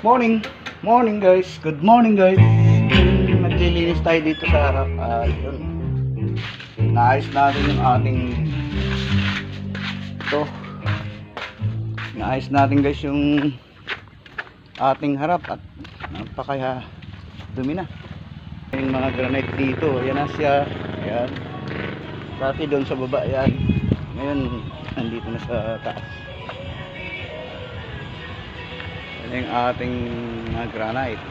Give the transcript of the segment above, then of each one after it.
Morning. Morning guys. Good morning guys. Naglilinis tayo dito sa harap. Ah, yun. Naayos natin yung ating ito. Naayos natin guys yung ating harap at napakaya dumi na. Yung mga granite dito. Yan na siya. Yan. Dati doon sa baba yan. Ngayon nandito na sa taas. Yung ating mga granite.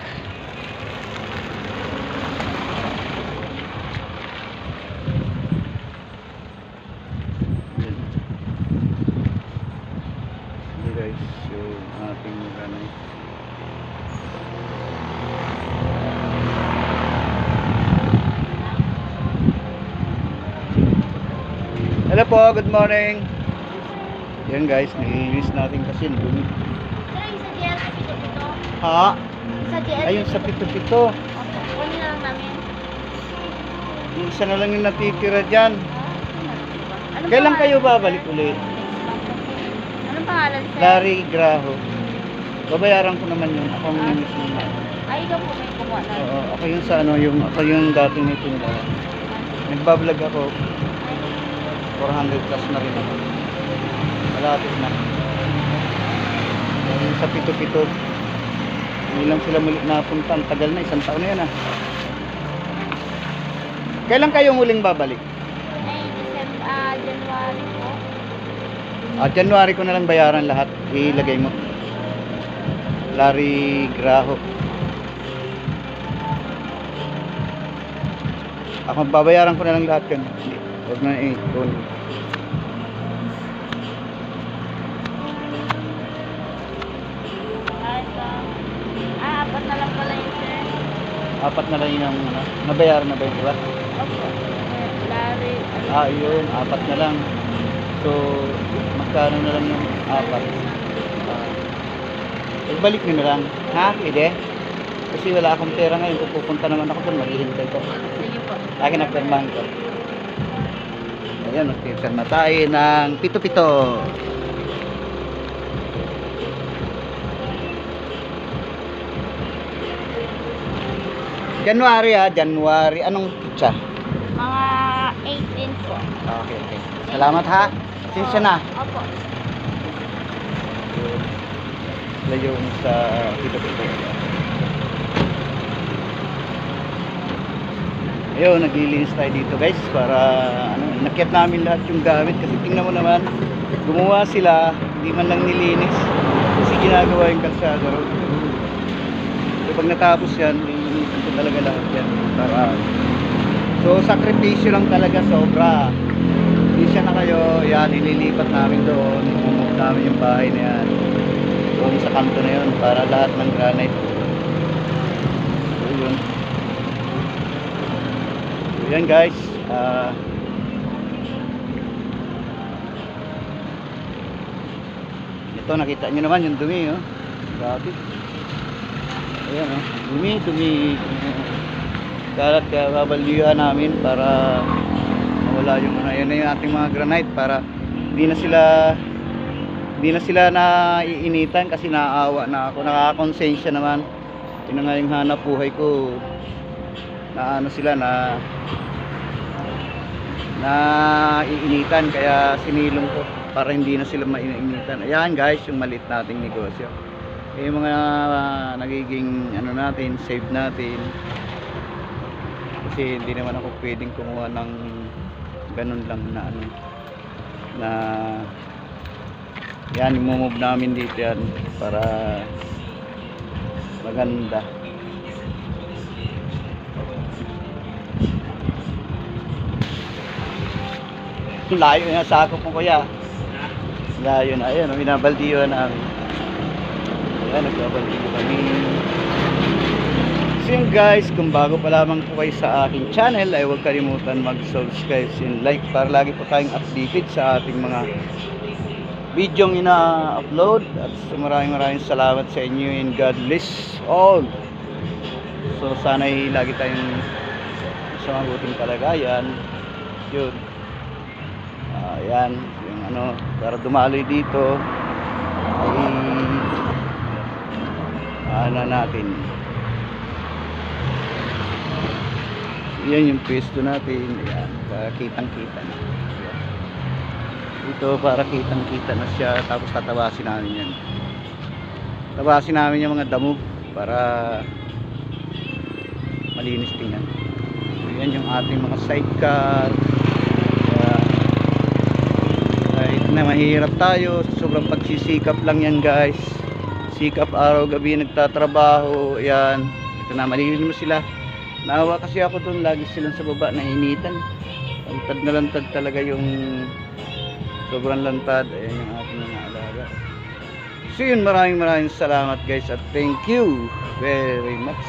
Hello po, good morning. Yan guys, nilinis natin kasi dumi. Sir, yung sa GL sa pito-pito. Ha? Sa GL. Ayun sa pito-pito. Kunin na lang namin. Yung isa na lang yung natitira dyan. Anong Kailan kayo babalik ulit? Anong pangalan, sir? Larry Graho. Babayaran ko naman yun. Ako ang Ah, sir. Ay, ikaw po may kumuha na. Oo, ako yung sa ano, yung ako yung dating may pinila. Nagbablog ako, 400 plus na rin ako. Malapit na. Yung sa pito-pito. Hindi lang sila muli napunta. Ang tagal na, isang taon na yan ah. Kailan kayo muling babalik? Ay, December, ah, January po. Ah, January ko na lang bayaran lahat. Ilagay mo. Larry Graho. Ako babayaran ko na lang lahat. Hindi, Huwag na eh. Doon. Apat na lang yun ang ano, nabayaran na ba yun, di ba? Opo. Sir, Larry. ano, Ah, yun. Apat na lang. So, magkano na lang yung apat? Ah, Igbalik nyo na lang. Ha? Pwede? Kasi wala akong pera ngayon. Kung pupunta naman ako doon, maghihintay ko. Sige po. Akin ang permahan ko. Ayan, magpipirma tayo ng pito-pito. January ah, January. Anong pitsa? Mga 18 po. Okay, okay. Salamat ha. Sinsya na. Opo. Sila yung sa pito-pito. Ayun, naglilinis tayo dito guys para ano, inakyat namin lahat yung gamit kasi tingnan mo naman gumawa sila, hindi man lang nilinis kasi ginagawa yung kalsada. So pag natapos yan, ko talaga lahat yan para so sakripisyo lang talaga sobra hindi siya na kayo, yan, ililipat namin doon imumove namin yung bahay na yan doon sa kanto na yun para lahat ng granite so yun So, yan guys. Ah ito nakita nyo naman yung dumi oh. Grabe. Ayan oh. Dumi, dumi. Kalat kaya babalyuhan namin para mawala yung ano. Yan na yung ating mga granite para hindi na sila hindi na sila na iinitan kasi naaawa na ako. Nakakonsensya naman. Yun na nga yung hanap buhay ko na ano sila na na iinitan kaya sinilong ko para hindi na sila mainiinitan ayan guys yung maliit nating negosyo yung mga nagiging ano natin save natin. Kasi hindi naman ako pwedeng kumuha ng ganun lang na ano na yan imumove namin dito yan para maganda. Layo na sakop mo kuya. Layo na. Ayun binabaldiyo namin ayan nagbabaldiyo kami. So yun guys kung bago pa lamang po kayo sa aking channel ay huwag kalimutan mag subscribe and like para lagi po tayong updated sa ating mga videong ina-upload. At maraming maraming salamat sa inyo and God bless all. So sana ay lagi tayong sa mabuting kalagayan. Yun. Ayan, yung ano, para dumaloy dito. ay ano natin? Yan yung pwesto natin. Yan, para kitang kita na. Ito para kitang kita na siya. Tapos tatawasin namin yan. Tawasin namin yung mga damo para malinis tingnan yan. Yung ating mga sidecar. Kahit na mahirap tayo. Sobrang pagsisikap lang yan guys sikap araw gabi nagtatrabaho yan. Ito na malilim mo sila. Naawa kasi ako doon lagi silang sa baba nainitan lantad na lantad talaga yung sobrang lantad. Ayan yung ating mga alaga. So yun maraming maraming salamat guys at thank you very much